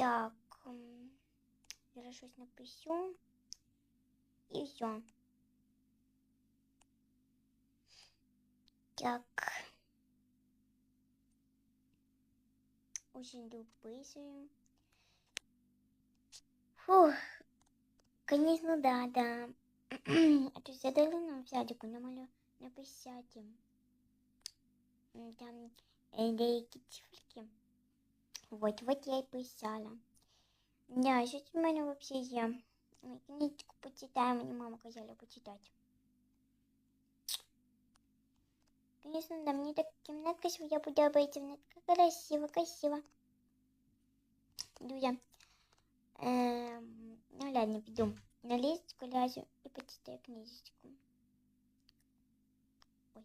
Так. Зараз щось напишу. І все. Так. Очень дописую. Фух. Конечно, да, да. А то я давно в садику намалю написати. М, Там деякі циферки. Вот, вот я і писала. Да, щось в мене вообще є. Ой, Книжечку почитаю, мені мама казала почитати. Конечно, да, мені так кімнатка своя подобається, вона така красива, красива. Іду я. Ем, ну ладно, піду. На лістку лязу і почитаю книжечку. Ой,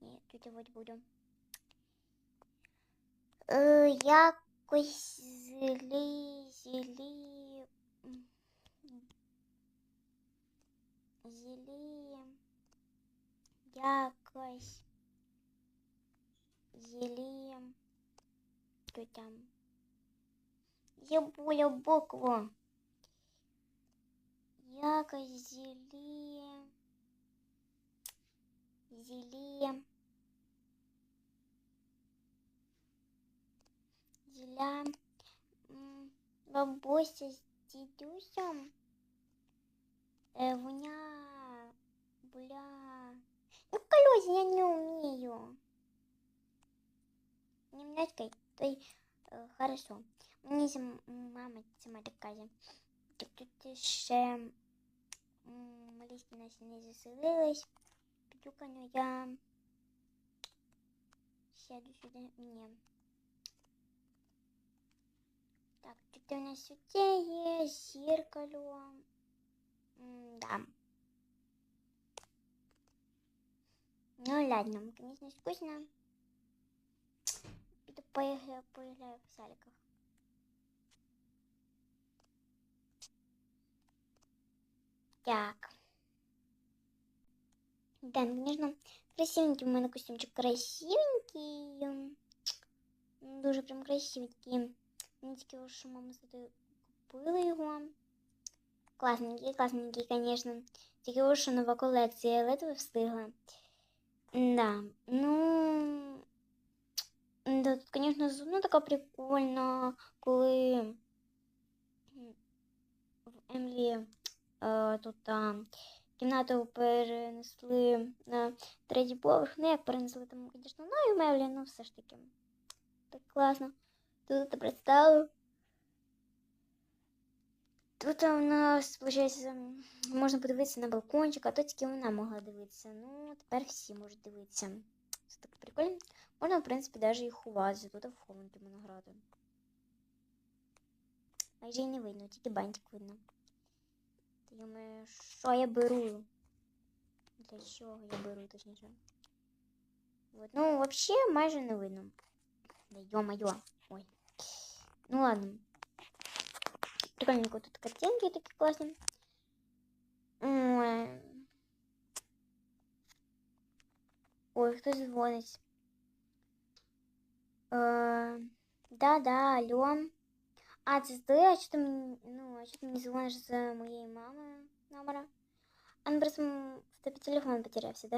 ні, тут от буду. Е, якось злі, злі, м, злі, якось злі, що там? Забула букву. Якось злі, злі. Зіля м, бабуся з дідусем. Е, вона була. Ну, колись я не вмію. Немножко, то й е, хорошо. Мені сам, мама сама так каже. Так тут ще м, листя наші не заселились. Піду-ка, ну я сяду сюди. Ні. Тут у нас тут є зеркало. Да. Ну ладно, конечно, вкусно. Піду поиграю, поиграю в саликах. Так. Да, ну, конечно, красивенький у мене костюмчик. Красивенький. М, Дуже прям красивенький. Мені тільки що мама завжди купила його. Класненький, класненький, конечно. Тільки ось що нова колекція, я ледве встигла. Да, ну. Да, тут, конечно, ну така прикольно, коли м, в Емлі е, тут а, кімнату перенесли на третій поверх. Ну, як перенесли там, звісно, ну і в Емлі, ну все ж таки. Так класно. Тут это представив. Тут у нас, виходить, можна подивитися на балкончик, а то тільки вона могла дивитися. Ну, тепер всі можуть дивитися. Це так прикольно. Можна, в принципі, навіть і ховати. Тут в хованки винограду. Майже і не видно, тільки бантик видно. Та йоме, що я беру? Для чого я беру, точніше? Вот. Ну, взагалі, майже не видно. Да ё-моё. Ой. Ну ладно. Прикольненько тут картинки такие классные. Ой. Ой, хтось дзвонить. Е, да, да, алло. А, це ти? А що ти мені, ну, а що ти мені дзвониш з моєї мами номера? А, ну просто м, в тебе телефон потерявся, да?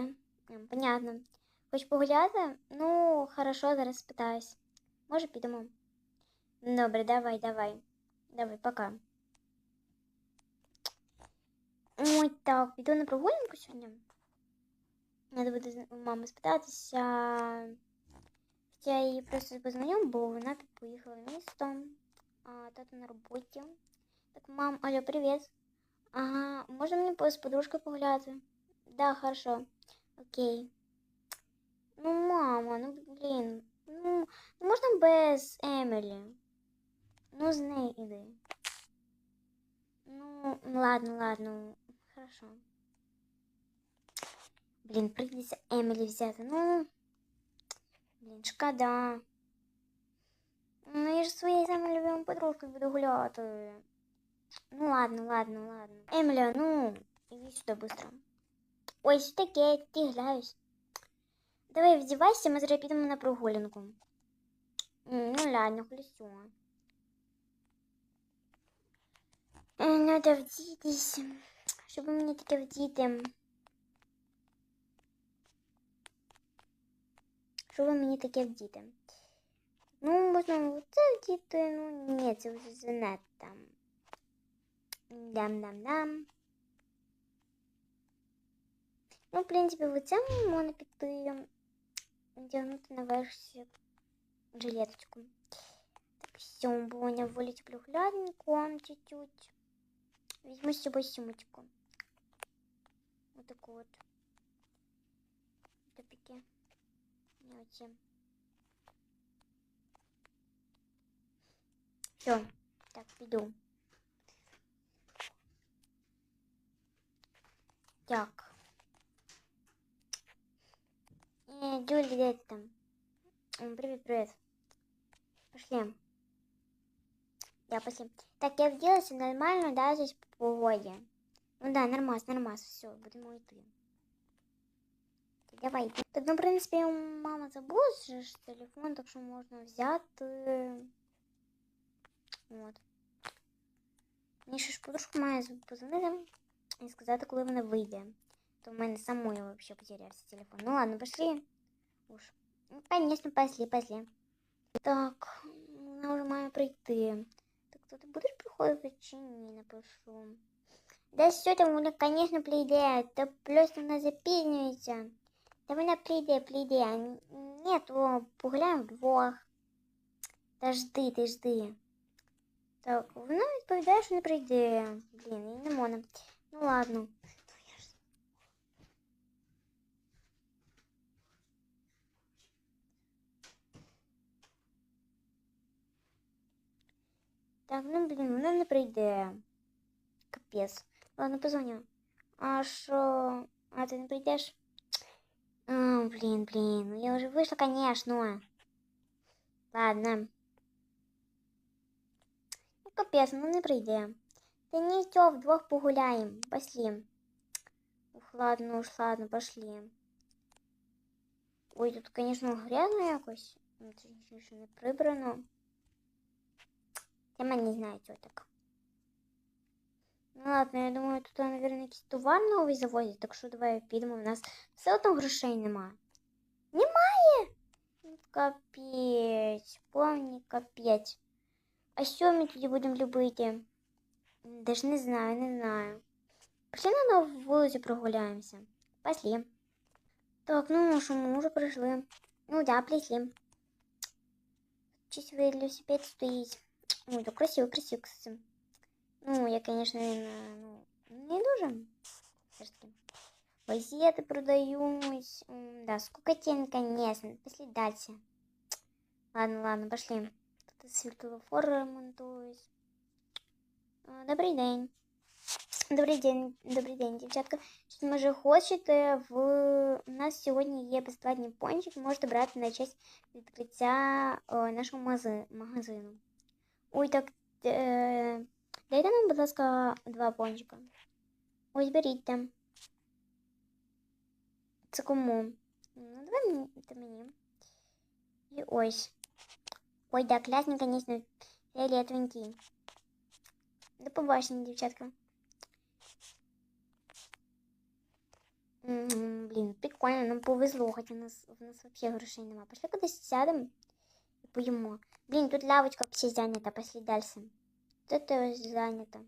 М, Понятно. Хочеш погуляти? Ну, хорошо, зараз спитаюсь. Може, підемо? Добре, давай, давай. Давай, пока. Ой, так, піду на прогулянку сьогодні. Надо буде з- у мами спитатися. Хоча я їй просто позвоню, бо вона тут поїхала в місто. А тато на роботі. Так, мам, алло, привіт. Ага, можна мені по- з подружкою погуляти? Да, хорошо. Окей. Ну, мама, ну блін. Ну, ну можна без Емілі. Ну, з нею іди. Ну, ладно, ладно. Хорошо. Блін, прийдеться Емілі взяти. Ну. Блін, шкода. Ну, я ж зі своєю самою любимою подружкою буду гуляти. Ну ладно, ладно, ладно. Еміля, ну, іди сюди быстро. Ой, що таке, ти гляюсь. Давай вдівайся, ми зараз підемо на прогулянку. М, Ну ладно, колесо. треба вдітись. Щоб мені таке вдіти. Щоб мені таке вдіти. Ну, можна оце вдіти, ну ні, це вже занадто. Дам-дам-дам. Ну, в принципі, в це можна піти. Вдягнути на версію жилеточку. Так, все, Боня, волить приглядненько чуть-чуть. Возьму с собой сумочку. Вот такую вот. Топики. Мелочи. Все. Так, иду. Так. Э, Джули, где ты там? М, Привет, привет. Пошли. Я пошли. Так, я вделась нормально, да, здесь по погоде. Ну да, нормас, нормас, все, будемо йти. Так, Давай. Так, ну, в принципі, мама забула же ж телефон, так що можна взяти. От. Мені ще ж подружка має позвонити і сказати, коли вона вийде. То в мене самої вообще потерявся телефон. Ну ладно, пошли. Уж. Ну, конечно, пошли, пошли. Так, вона вже має прийти. Так то ти будеш приходити чи ні, напишу. Да все там вона, конечно, прийде. Та просто вона запізнюється. Та вона прийде, прийде. А н- Ні, то погуляємо вдвох. Та жди, ти жди. Так, вона відповідає, що не прийде. Блін, їй не можна. Ну ладно. Так, ну блін, вона не прийде. Капець. Ладно, позвоню. А що? А ти не прийдеш? А, блін, блін. Ну я вже вийшла, конечно. Ладно. Ну, капець, ну не прийде. Та нічого, вдвох погуляємо. Пошли. Ух, ладно, уж ладно, пошли. Ой, тут, конечно, грязно якось. Ну, Це нічого ще не прибрано. Я не знаю, що так. Ну ладно, я думаю, тут, наверное, якийсь товар новий завозять, так що давай підемо. У нас все одно грошей нема. Немає? Ну, Капець, повний капець. А що ми тоді будемо любити? Даже не знаю, не знаю. Пошли на нову вулицю прогуляємося. Пошли. Так, ну що, ми вже прийшли. Ну да, прийшли. Чись велосипед стоїть. Ой, да красиво, красиво, кстати. Ну, я, конечно, наверное, ну, не дуже. Все-таки. Газеты продаюсь. М, Да, скукотень, конечно. Пошли дальше. Ладно, ладно, пошли. Тут светлофор ремонтуюсь. А, Добрий день. Добрий день, добрий день, дівчатка. Що може хочете, в... у нас сьогодні є безплатний пончик, можете брати на честь відкриття о, нашого мази... магазину. Ой, так, е... дайте нам, будь ласка, два пончика. Ось беріть там. Це кому? Ну, давай мені, це мені. І ось. Ой, да, класний, конечно, фіолетовенький. До побачення, дівчатка. М, Блін, прикольно, нам повезло, хоча у нас, в нас вообще грошей нема. Пошли кудись сядемо і поїмо. Блін, тут лавочка все зайнята, пошли дальше. Тут теж зайнято.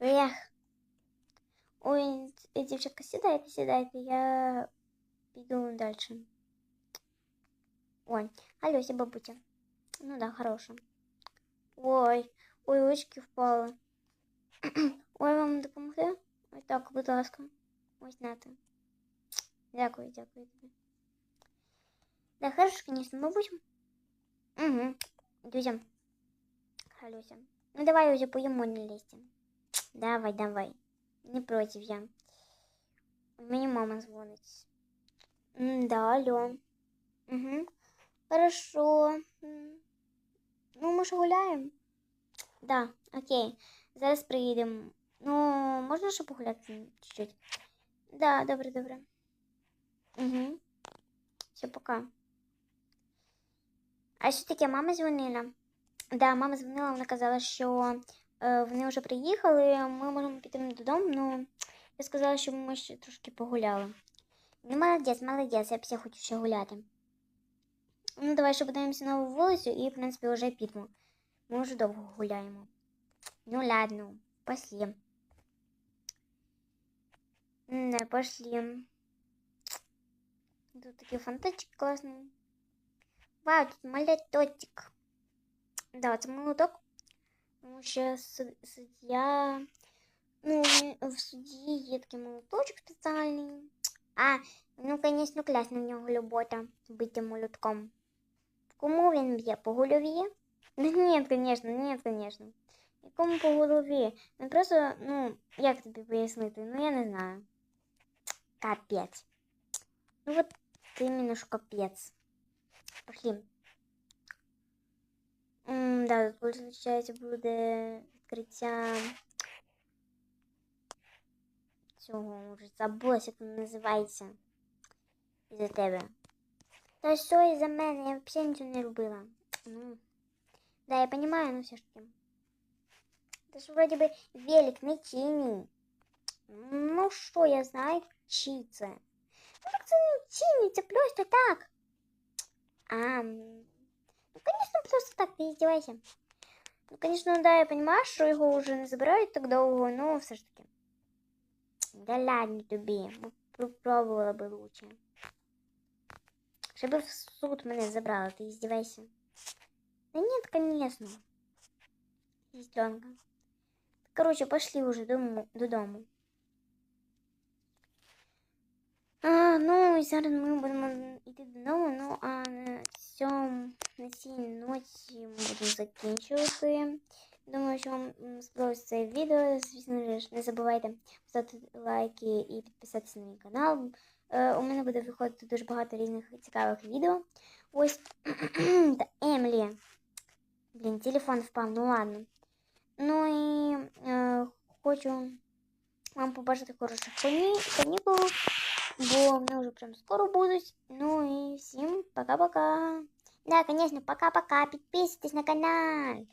Ех. Ой, ц- дівчатка, сідайте, сідайте, я піду дальше. Ой, Алёся, бабуся. Ну да, хороша. Ой, ой, очки впали. Ой, вам допомогти? Ой, так, будь ласка. Ось нате. Дякую, дякую тобі. Да, хорошо, конечно, мабуть. Угу. Дюзя. Халюся. Ну давай уже поїмо на лісті. Давай, давай. Не против я. Мені мама дзвонить. М, Да, алло. Угу. Хорошо. М. Ну, ми ж гуляємо? Да, окей. Зараз приїдемо. Ну, можна ще погуляти чуть-чуть? Да, добре, добре. Угу. Все, пока. А що таке, мама дзвонила? Да, мама дзвонила, вона казала, що е, вони вже приїхали, ми можемо піти додому, ну я сказала, що ми ще трошки погуляли. Ну, молодець, молодець, я б ще хочу ще гуляти. Ну, давай ще подивимося нову вулицю і, в принципі, вже підемо. Ми вже довго гуляємо. Ну ладно, пошли. Не, пошли. Тут такий фонтанчик класний. Вау, тут молоточек. Да, це молоток. Тому що суд- суддя. Ну, в суді є такий молоточок спеціальний. А, ну, звісно, класна в нього робота бити молотком. Кому він б'є? По голові? Ну, ні, звісно, ні, звісно. Якому по голові? Ну просто, ну, як тобі пояснити? Ну, я не знаю. Капець. Ну вот именно ж капец. Пошли. М, да, тут получається буде відкриття цього вже забулася, як воно називається. Із-за тебе. Та що із-за мене? Я взагалі нічого не робила. Ну, да, я понимаю, но все ж таки. Це ж вроде би велик не чині. Ну що, я знаю, чий це. Ну так це не чині, це просто так. А, ну, конечно, просто так, не издевайся. Ну, конечно, да, я понимаю, що його вже не забирають так довго, но все ж таки. Да ладно тобі, ну, попробувала би лучше. Щоб в суд мене забрали, ти издевайся. Да нет, конечно. Сестренка. Короче, пошли уже дому, додому. А, ну і зараз ми будемо йти додому, ну а на цьому на цій ноті ми будемо закінчувати. Думаю, що вам м, сподобалось це відео. Звісно ж, не забувайте поставити лайки і підписатися на мій канал. Е, у мене буде виходити дуже багато різних цікавих відео. Ось та Емлі. Блін, телефон впав, ну ладно. Ну і е, хочу вам побажати хороших кані- канікул, бо вони вже прям скоро будуть. Ну і всім пока-пока. Да, конечно, пока-пока. Підписуйтесь на канал.